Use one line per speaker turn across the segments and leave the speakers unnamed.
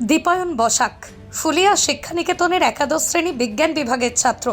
দীপায়ন বসাক, ফুলিয়া শিক্ষানিকেতনের একাদশ শ্রেণি বিজ্ঞান বিভাগের ছাত্র,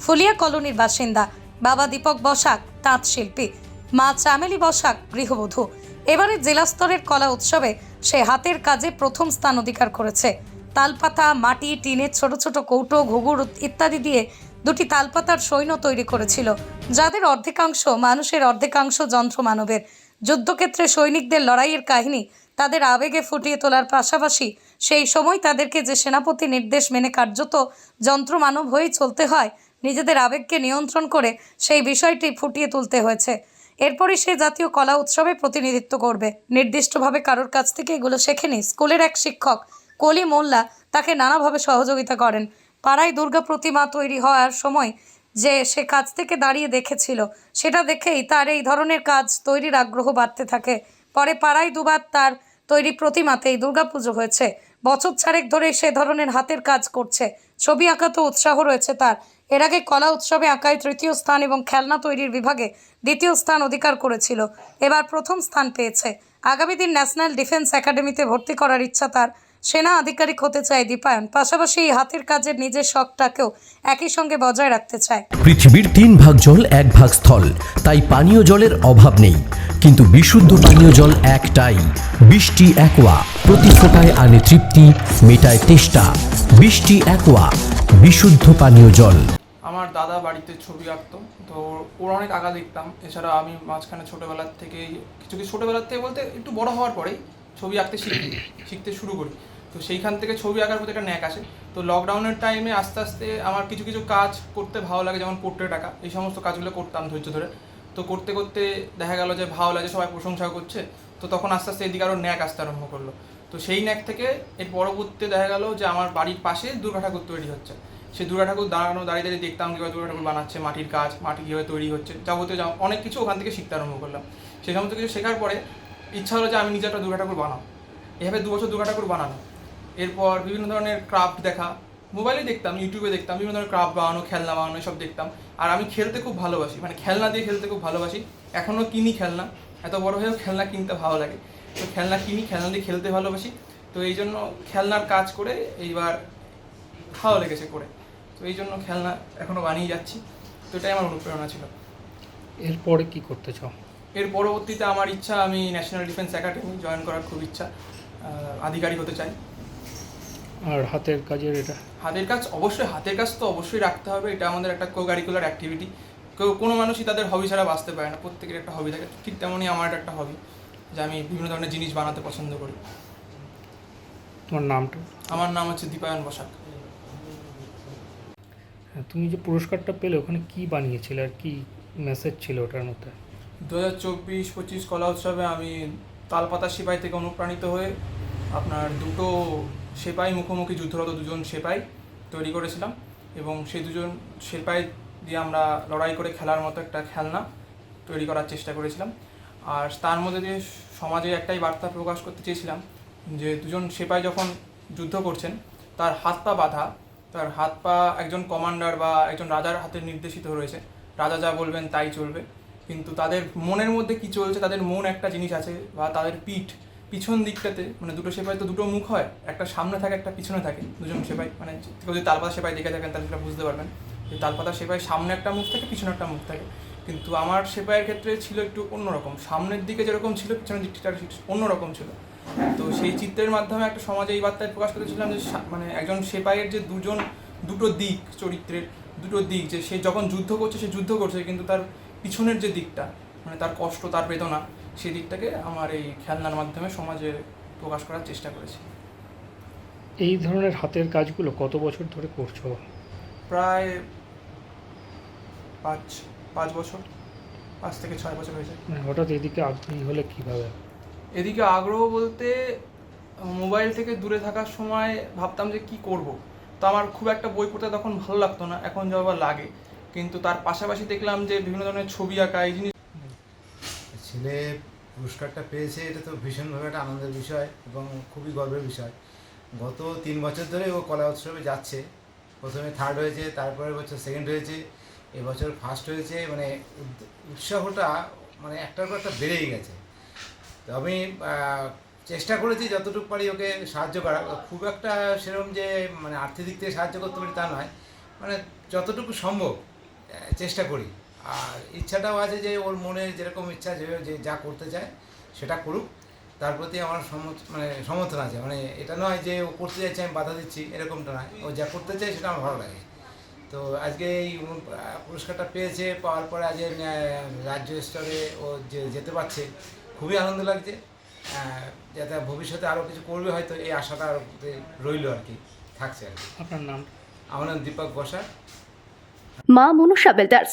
ফুলিয়া কলোনির বাসিন্দা বাবা দীপক বসাক, তাঁত শিল্পী, মা চামেলি বসাক, গৃহবধূ। এবারে জেলা স্তরের কলা উৎসবে সে হাতের কাজে প্রথম স্থান অধিকার করেছে। তালপাতা, মাটি, টিনের ছোট ছোট কৌটো, ঘুঘুর ইত্যাদি দিয়ে দুটি তালপাতার সৈন্য তৈরি করেছিল, যাদের অর্ধেকাংশ মানুষের অর্ধেকাংশ যন্ত্র মানবের। যুদ্ধক্ষেত্রে সৈনিকদের লড়াইয়ের কাহিনী তাদের আবেগে ফুটিয়ে তোলার পাশাপাশি সেই সময় তাদেরকে যে সেনাপতি নির্দেশ মেনে কার্যত যন্ত্রমানব হয়েই চলতে হয়, নিজেদের আবেগকে নিয়ন্ত্রণ করে সেই বিষয়টি ফুটিয়ে তুলতে হয়েছে। এরপরই সে জাতীয় কলা উৎসবে প্রতিনিধিত্ব করবে। নির্দিষ্টভাবে কারোর কাছ থেকে এগুলো শেখেনি। স্কুলের এক শিক্ষক, কলি মোল্লা, তাকে নানাভাবে সহযোগিতা করেন। পাড়ায় দুর্গা প্রতিমা তৈরি হওয়ার সময় যে সে কাজ থেকে দাঁড়িয়ে দেখেছিল, সেটা দেখেই তার এই ধরনের কাজ তৈরির আগ্রহ বাড়তে থাকে। পরে পাড়ায় দুবার তার তৈরি প্রতিমাতেই দুর্গাপুজো হয়েছে। বছর চারেক ধরে সে ধরনের হাতের কাজ করছে। ছবি আঁকাতে উৎসাহ রয়েছে তার। এর আগে কলা উৎসবে আঁকায় তৃতীয় স্থান এবং খেলনা তৈরির বিভাগে দ্বিতীয় স্থান অধিকার করেছিল। এবার প্রথম স্থান পেয়েছে। আগামী দিন ন্যাশনাল ডিফেন্স একাডেমিতে ভর্তি করার ইচ্ছা তার। সেনা আধিকারিক হতে চায় দীপায়ন পাশাপাশি এই হাতের কাজের নিজের শখটাকেও একই সঙ্গে বজায় রাখতে চায়।
পৃথিবীর তিন ভাগ জল এক ভাগ স্থল তাই পানীয় জলের অভাব নেই। কিন্তু বিশুদ্ধ পানীয় জল একটাই বৃষ্টি একোয়া প্রতি ফোটায় আনে তৃপ্তি মেটায় তেষ্টা। বৃষ্টি একোয়া বিশুদ্ধ পানীয় জল।
আমার দাদা বাড়িতে ছবি আঁকতো তো ওর অনেক আঁকা দেখতাম। এছাড়া আমি মাঝখানে ছোটোবেলার থেকেই কিছু কিছু ছোটোবেলার থেকে বলতে একটু বড় হওয়ার পরেই ছবি আঁকতে শিখি শিখতে শুরু করি। তো সেইখান থেকে ছবি আঁকার প্রতি একটা ন্যাক আসে। তো লকডাউনের টাইমে আস্তে আস্তে আমার কিছু কিছু কাজ করতে ভালো লাগে, যেমন পোর্ট্রেট আঁকা। এই সমস্ত কাজগুলো করতাম ধৈর্য ধরে। তো করতে করতে দেখা গেল যে ভালো লাগে, সবাই প্রশংসা করছে। তো তখন আস্তে আস্তে এদিকে আরও ন্যাক আসতে আরম্ভ করল। তো সেই ন্যাক থেকে এর পরবর্তীতে দেখা গেল যে আমার বাড়ির পাশে দুর্গা ঠাকুর তৈরি হচ্ছে। সেই দুর্গা ঠাকুর দাঁড়ানো, দাঁড়িয়ে দাঁড়িয়ে দেখতাম কীভাবে দুর্গা ঠাকুর বানাচ্ছে, মাটির কাজ, মাটি কীভাবে তৈরি হচ্ছে, যাবতীয় অনেক কিছু ওখান থেকে শিখতে আরম্ভ করলাম। সেই সমস্ত কিছু শেখার পরে ইচ্ছা হলো যে আমি নিজে একটা দুর্গা ঠাকুর বানাবো। এভাবে দু বছর দুর্গা ঠাকুর বানানো এরপর বিভিন্ন ধরনের ক্রাফট দেখা। মোবাইলে দেখতাম ইউটিউবে দেখতাম বিভিন্ন ধরনের ক্রাফট বানানো খেলনা বানানো সব দেখতাম। আর আমি খেলতে খুব ভালোবাসি মানে খেলনা দিয়ে খেলতে খুব ভালোবাসি। এখনও কিনি খেলনা এত বড় হয়েও খেলনা কিনতে ভালো লাগে। তো খেলনা কিনি খেলনা দিয়ে খেলতে ভালোবাসি। তো এই জন্য খেলনার কাজ করে এইবার ভালো লেগেছে করে। তো এই জন্য খেলনা এখনও বানিয়ে যাচ্ছি। তো এটাই আমার অনুপ্রেরণা ছিল।
এরপরে কি করতে চাও?
এর পরবর্তীতে আমার ইচ্ছা আমি ন্যাশনাল ডিফেন্স একাডেমি জয়েন করার খুব ইচ্ছা আধিকারিক হতে চাই।
আর হাতের কাজের এটা?
হাতের কাজ অবশ্যই হাতের কাজ তো অবশ্যই রাখতে হবে। এটা আমাদের একটা কো কারিকুলার অ্যাক্টিভিটি কেউ কোনো মানুষই তাদের হবি ছাড়া বাঁচতে পারে না। প্রত্যেকের একটা হবি থাকে। ঠিক তেমনই আমার একটা হবি যে আমি বিভিন্ন ধরনের জিনিস বানাতে পছন্দ করি।
তোমার নামটা?
আমার নাম হচ্ছে দীপায়ন বসাক।
হ্যাঁ, তুমি যে পুরস্কারটা পেলে ওখানে কি বানিয়েছিলে? আর কি মেসেজ ছিল ওটার মধ্যে?
দু হাজার চব্বিশ পঁচিশ কলা উৎসবে আমি তালপাতা সেপাই থেকে অনুপ্রাণিত হয়ে আপনার দুটো সেপাই, মুখোমুখি যুদ্ধরত দুজন সেপাই তৈরি করেছিলাম এবং সেই দুজন সেপাই দিয়ে আমরা লড়াই করে খেলার মতো একটা খেলনা তৈরি করার চেষ্টা করেছিলাম। আর তার মধ্যে দিয়ে সমাজে একটাই বার্তা প্রকাশ করতে চেয়েছিলাম যে দুজন সেপাই যখন যুদ্ধ করছেন, তার হাত পা বাঁধা, তার হাত পা একজন কমান্ডার বা একজন রাজার হাতে নির্দেশিত রয়েছে। রাজা যা বলবেন তাই চলবে। কিন্তু তাদের মনের মধ্যে কি চলছে, তাদের মন একটা জিনিস আছে বা তাদের পিঠ পিছন দিকটাতে মানে দুটো সেপাই তো দুটো মুখ হয়, একটা সামনে থাকে, একটা পিছনে থাকে, দুজন সেপাই মানে কেউ যদি তালপাতা সেপাই দেখে থাকেন তাহলে সেটা বুঝতে পারবেন। যে তালপাতা সেপাই সামনে একটা মুখ থাকে, পিছনে একটা মুখ থাকে। কিন্তু আমার সেপাইয়ের ক্ষেত্রে ছিল একটু অন্যরকম। সামনের দিকে যেরকম ছিল, পিছনের দিকটা অন্যরকম ছিল। তো সেই চিত্রের মাধ্যমে একটা সমাজে এই বার্তায় প্রকাশ করেছিলাম যে মানে একজন সেপাইয়ের যে দুজন, দুটো দিক চরিত্রের, দুটো দিক, যে সে যখন যুদ্ধ করছে, সে যুদ্ধ করছে, কিন্তু তার পিছনের যে দিকটা মানে তার কষ্ট, তার বেদনা সেই দিকটাকে আমার এই খেলনার মাধ্যমে সমাজে প্রকাশ করার চেষ্টা করেছি।
এই ধরনের হাতের কাজগুলো কত বছর ধরে করছ?
প্রায় পাঁচ পাঁচ বছর পাঁচ থেকে ছয় বছর হয়েছে।
মানে হঠাৎ এদিকে আগ্রহী হলে কীভাবে?
এদিকে আগ্রহ বলতে মোবাইল থেকে দূরে থাকার সময় ভাবতাম যে কি করব। তো আমার খুব একটা বই পড়তে তখন ভালো লাগতো না এখন যা আবার লাগে। কিন্তু তার পাশাপাশি দেখলাম যে বিভিন্ন ধরনের ছবি আঁকা এই জিনিস
ছেলে পুরস্কারটা পেয়েছে, এটা তো ভীষণভাবে একটা আনন্দের বিষয় এবং খুবই গর্বের বিষয়। গত তিন বছর ধরে ও কলা উৎসবে যাচ্ছে। প্রথমে থার্ড হয়েছে তারপরে বছর সেকেন্ড হয়েছে, এবছর ফার্স্ট হয়েছে মানে উৎসাহটা মানে একটার পর একটা বেড়েই গেছে। তো আমি চেষ্টা করেছি যতটুকু পারি ওকে সাহায্য করা। খুব একটা সেরকম যে মানে আর্থিক দিক থেকে সাহায্য করতে পারি তা নয়। মানে যতটুকু সম্ভব চেষ্টা করি। আর ইচ্ছাটাও আছে যে ওর মনে যেরকম ইচ্ছা যে যে যা করতে চায় সেটা করুক। তার প্রতি আমার মানে সমর্থন আছে। মানে এটা নয় যে ও করতে চাইছে আমি বাধা দিচ্ছি এরকমটা নয়। ও যা করতে চায় সেটা আমার ভালো লাগে। তো আজকে এই পুরস্কারটা পেয়েছে পাওয়ার পরে আজ এই, রাজ্য স্তরে ও যে যেতে পারছে খুবই আনন্দ লাগছে। যাতে ভবিষ্যতে আরও কিছু করবে হয়তো এই আশাটা আর রইল আর কি থাকছে আর কি।
আপনার নাম?
আমার নাম দীপক বসা।
মা মনুষা বিল্ডার্স।